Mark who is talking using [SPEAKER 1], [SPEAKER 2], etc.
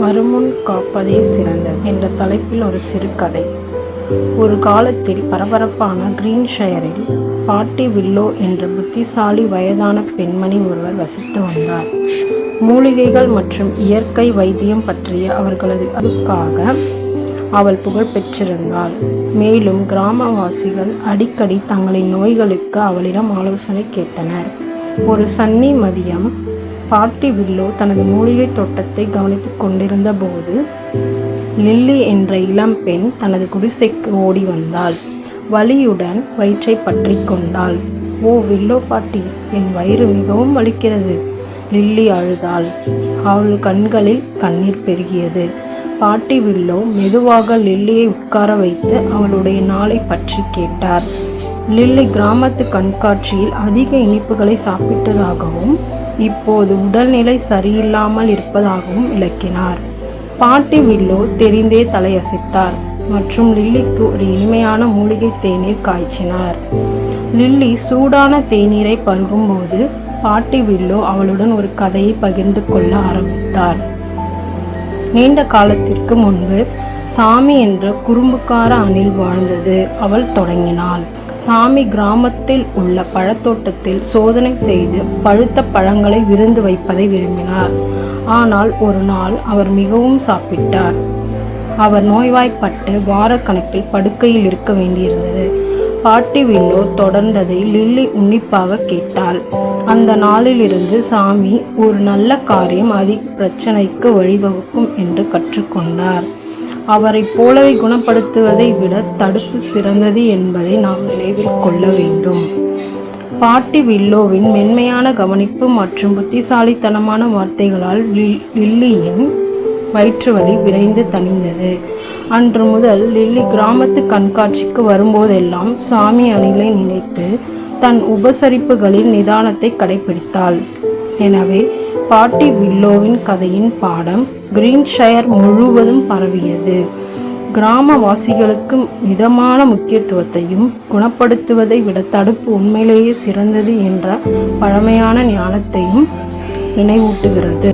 [SPEAKER 1] வருமுன் காப்பதே சிறந்தது என்ற தலைப்பில் ஒரு சிறுகதை. ஒரு காலத்தில் பரபரப்பான கிரீன்ஷயரில் பாட்டி வில்லோ என்ற புத்திசாலி வயதான பெண்மணி ஒருவர் வசித்து வந்தார். மூலிகைகள் மற்றும் இயற்கை வைத்தியம் பற்றிய அவர்களது அதுக்காக அவள் புகழ் பெற்றிருந்தாள். மேலும் கிராமவாசிகள் அடிக்கடி தங்களின் நோய்களுக்கு அவளிடம் ஆலோசனை கேட்டனர். ஒரு சன்னி மதியம் பாட்டி வில்லோ தனது மூலிகை தோட்டத்தை கவனித்துக் கொண்டிருந்த போது லில்லி என்ற இளம்பெண் தனது குடிசைக்கு ஓடி வந்தாள். வலியுடன் வயிற்றை பற்றி கொண்டாள். ஓ வில்லோ பாட்டி என் வயிறு மிகவும் வலிக்கிறது லில்லி அழுதாள். அவள் கண்களில் கண்ணீர் பெருகியது. பாட்டி வில்லோ மெதுவாக லில்லியை உட்கார வைத்து அவளுடைய நாளை பற்றி கேட்டார். லில்லி கிராமத்து கண்காட்சியில் அதிக இனிப்புகளை சாப்பிட்டதாகவும் இப்போது உடல்நிலை சரியில்லாமல் இருப்பதாகவும் விளக்கினார். பாட்டி வில்லோ தெரிந்தே தலையசைத்தார் மற்றும் லில்லிக்கு ஒரு இனிமையான மூலிகை தேநீர் காய்ச்சினார். லில்லி சூடான தேநீரை பருகும்போது பாட்டி வில்லோ அவளுடன் ஒரு கதையை பகிர்ந்து கொள்ள ஆரம்பித்தார். நீண்ட காலத்திற்கு முன்பு சாமி என்ற குறும்புக்கார அணில் வாழ்ந்தது. அவள் தொடங்கினாள். சாமி கிராமத்தில் உள்ள பழத்தோட்டத்தில் சோதனை செய்து பழுத்த பழங்களை விருந்து வைப்பதை விரும்பினார். ஆனால் ஒரு நாள் அவர் மிகவும் சாப்பிட்டார். அவர் நோய்வாய்ப்பட்டு வாரக்கணக்கில் படுக்கையில் இருக்க வேண்டியிருந்தது. பாட்டி வில்லோ தொடர்ந்ததை லில்லி உன்னிப்பாக கேட்டாள். அந்த நாளிலிருந்து சாமி ஒரு நல்ல காரியம் அதி பிரச்சனைக்கு வழிவகுக்கும் என்று கற்றுக்கொண்டார். அவரைப் போலவே குணப்படுத்துவதை விட தடுப்பு சிறந்தது என்பதை நாம் நினைவில் கொள்ள வேண்டும். பாட்டி வில்லோவின் மென்மையான கவனிப்பு மற்றும் புத்திசாலித்தனமான வார்த்தைகளால் லில்லியின் வயிற்று வலி விரைந்து தணிந்தது. அன்று முதல் லில்லி கிராமத்து கண்காட்சிக்கு வரும்போதெல்லாம் சாமி அணிலை நினைத்து தன் உபசரிப்புகளில் நிதானத்தை கடைபிடித்தாள் எனவே பாட்டி வில்லோவின் கதையின் பாடம் கிரீன்ஷயர் முழுவதும் பரவியது. கிராமவாசிகளுக்கு மிதமான முக்கியத்துவத்தையும் குணப்படுத்துவதை விட தடுப்பு உண்மையிலேயே சிறந்தது என்ற பழமையான ஞானத்தையும் நினைவூட்டுகிறது.